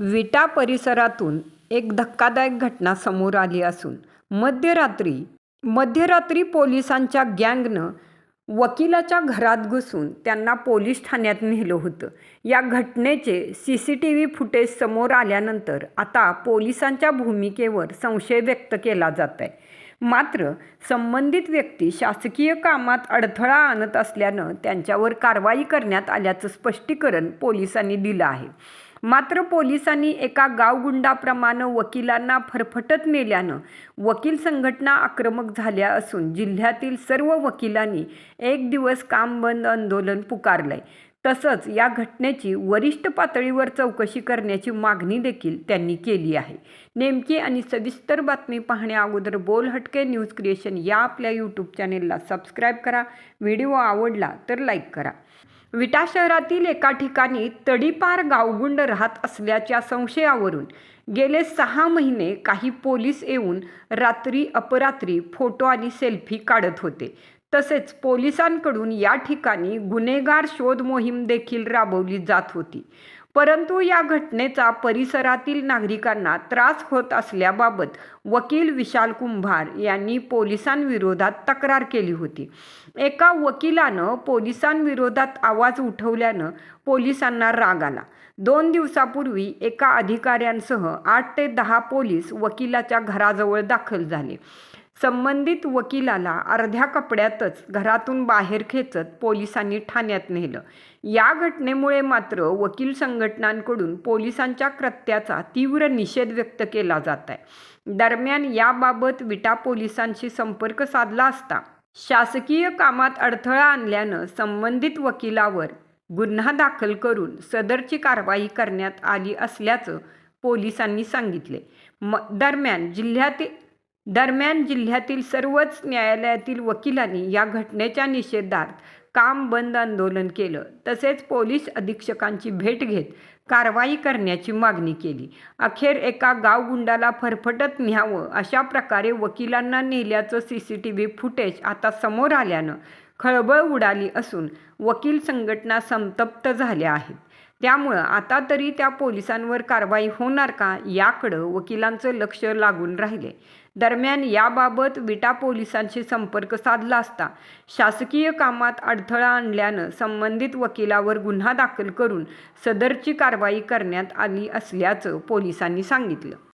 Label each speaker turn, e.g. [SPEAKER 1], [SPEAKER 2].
[SPEAKER 1] विटा परिसरातून एक धक्कादायक घटना समोर आली असून मध्यरात्री मध्यरात्री पोलिसांच्या गँगनं वकिलाच्या घरात घुसून त्यांना पोलीस ठाण्यात नेलं होतं. या घटनेचे C C T V footage समोर आल्यानंतर आता पोलिसांच्या भूमिकेवर संशय व्यक्त केला जात आहे मात्र संबंधित व्यक्ती शासकीय कामात अडथळा आणत असल्यानं त्यांच्यावर कारवाई करण्यात आल्याचं स्पष्टीकरण पोलिसांनी दिलं आहे. मात्र पोलिसांनी एका गावगुंडाप्रमाणे वकिलांना फरफटत नेल्यानं वकील संघटना आक्रमक झाल्या असून जिल्ह्यातील सर्व वकिलांनी एक दिवस काम बंद आंदोलन पुकारलंय. तसंच या घटनेची वरिष्ठ पातळीवर चौकशी करण्याची मागणी देखील त्यांनी केली आहे. नेमकी आणि सविस्तर बातमी पाहण्या अगोदर बोल हटके न्यूज क्रिएशन या आपल्या यूट्यूब चॅनेलला सबस्क्राईब करा. व्हिडिओ आवडला तर लाईक करा. विटा शहरातील एका ठिकाणी तडीपार गावगुंड राहत असल्याच्या संशयावरून गेले सहा महिने काही पोलीस येऊन रात्री अपरात्री फोटो आणि सेल्फी काढत होते. तसेच पोलिसांकडून या ठिकाणी गुन्हेगार शोध मोहीम देखील राबवली जात होती. परंतु या घटनेचा परिसरातील नागरिकांना त्रास होत असल्याबाबत वकील विशाल कुंभार यांनी पोलिसांविरोधात तक्रार केली होती. एका वकिलानं पोलिसांविरोधात आवाज उठवल्यानं पोलिसांना राग आला. दोन दिवसापूर्वी एका अधिकाऱ्यांसह आठ ते दहा पोलीस वकिलाच्या घराजवळ दाखल झाले. संबंधित वकिलाला अर्ध्या कपड्यातच घरातून बाहेर खेचत पोलिसांनी ठाण्यात नेलं. या घटनेमुळे मात्र वकील संघटनांकडून पोलिसांच्या कृत्याचा तीव्र निषेध व्यक्त केला जात आहे. दरम्यान याबाबत विटा पोलिसांशी संपर्क साधला असता शासकीय कामात अडथळा आणल्यानं संबंधित वकिलावर गुन्हा दाखल करून सदरची कारवाई करण्यात आली असल्याचं पोलिसांनी सांगितले. म दरम्यान जिल्ह्यातील दरम्यान जिल्ह्यातील सर्वच न्यायालयातील वकिलांनी या घटनेच्या निषेधार्थ काम बंद आंदोलन केलं. तसेच पोलीस अधीक्षकांची भेट घेत कारवाई करण्याची मागणी केली. अखेर एका गावगुंडाला फरफटत न्यावं अशा प्रकारे वकिलांना नेल्याचं C C T V footage आता समोर आल्यानं खळबळ उडाली असून वकील संघटना संतप्त झाल्या आहेत. त्यामुळं आता तरी त्या पोलिसांवर कारवाई होणार का याकडं वकिलांचं लक्ष लागून राहिले. दरम्यान याबाबत विटा पोलिसांशी संपर्क साधला असता शासकीय कामात अडथळा आणल्यानं संबंधित वकिलावर गुन्हा दाखल करून सदरची कारवाई करण्यात आली असल्याचं पोलिसांनी सांगितलं.